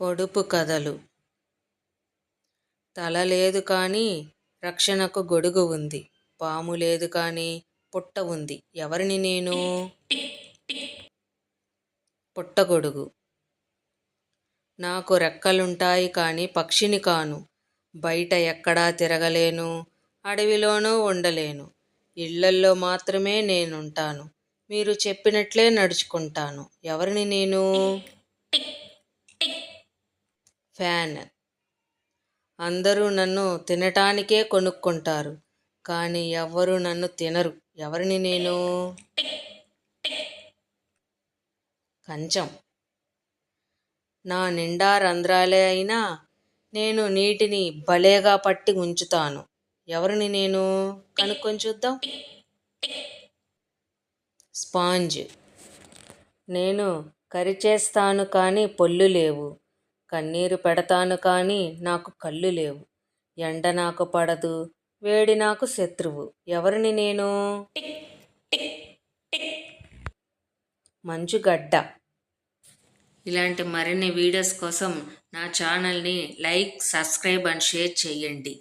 పొడుపు కథలు. తల లేదు కానీ రక్షణకు గొడుగు ఉంది. పాము లేదు కానీ పుట్ట ఉంది. ఎవరిని నేను? పుట్టగొడుగు నాకు రెక్కలుంటాయి కానీ పక్షిని కాను. బయట ఎక్కడా తిరగలేను. అడవిలోనూ ఉండలేను. ఇళ్ళల్లో మాత్రమే నేనుంటాను. మీరు చెప్పినట్లే నడుచుకుంటాను. ఎవరిని నేను? ఫ్యాన్. అందరూ నన్ను తినటానికే కొనుక్కుంటారు కానీ ఎవ్వరూ నన్ను తినరు. ఎవరిని నేను? కంచం. నా నిండా రంధ్రాలే అయినా నేను నీటిని భలేగా పట్టి ఉంచుతాను. ఎవరిని నేను? కనుక్కొని చూద్దాం. స్పాంజ్. నేను కరిచేస్తాను కానీ పొల్లు లేవు. కన్నీరు పెడతాను కానీ నాకు కళ్ళు లేవు. ఎండ నాకు పడదు వేడి నాకు శత్రువు. ఎవరిని నేను? మంచుగడ్డ ఇలాంటి మరిన్ని వీడియోస్ కోసం నా ఛానల్ని లైక్ సబ్స్క్రైబ్ అండ్ షేర్ చేయండి.